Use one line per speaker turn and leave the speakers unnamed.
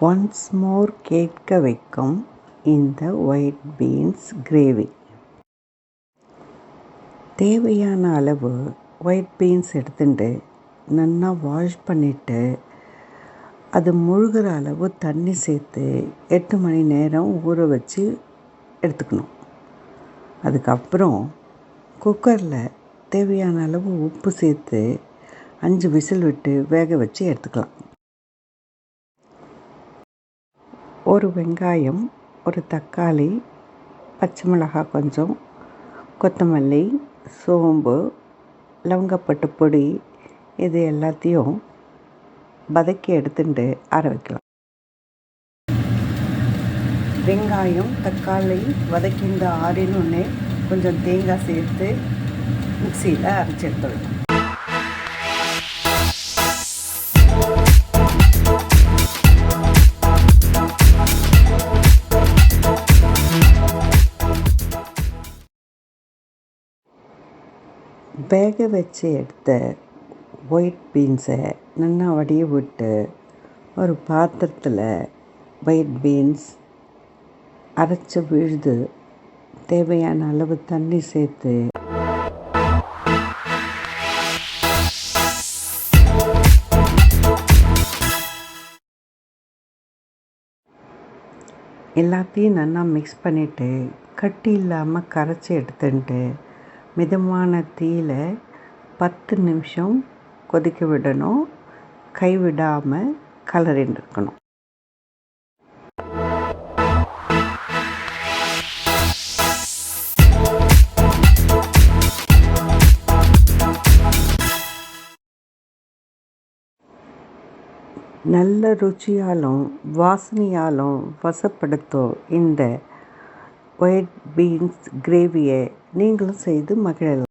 Once more கேட்க வைக்கும் இந்த ஒயிட் பீன்ஸ் கிரேவி தேவையான அளவு ஒயிட் பீன்ஸ் எடுத்துட்டு நல்லா வாஷ் பண்ணிவிட்டு அது முழுகிற அளவு தண்ணி சேர்த்து எட்டு மணி நேரம் ஊற வச்சு எடுத்துக்கணும். அதுக்கப்புறம் குக்கரில் தேவையான அளவு உப்பு சேர்த்து அஞ்சு விசில் விட்டு வேக வச்சு எடுத்துக்கலாம். ஒரு வெங்காயம் ஒரு தக்காளி பச்சை மிளகாய் கொஞ்சம் கொத்தமல்லி சோம்பு லவங்கப்பட்டு பொடி இது எல்லாத்தையும் வதக்கி எடுத்துட்டு ஆற வைக்கலாம். வெங்காயம் தக்காளி வதக்கிண்டு ஆறினோடனே கொஞ்சம் தேங்காய் சேர்த்து மிக்சியில் அரைச்சி எடுத்துடலாம் வேக வச்சு எடுத்த ஒயிட் பீன்ஸை நல்லா வடிய விட்டு ஒரு பாத்திரத்தில் ஒயிட் பீன்ஸ் அரைச்ச விழுது. தேவையான அளவு தண்ணி சேர்த்து எல்லாத்தையும் நல்லா மிக்ஸ் பண்ணிவிட்டு கட்டி இல்லாமல் கரைச்சி எடுத்துன்ட்டு மிதமான தீயில் பத்து நிமிஷம் கொதிக்க விடணும். கைவிடாமல் கலரின்னு இருக்கணும் நல்ல ருச்சியாலும் வாசனையாலும் வசப்படுத்தும் இந்த ஒயிட் பீன்ஸ் கிரேவியை நீங்களும் செய்து மகிழலாம்.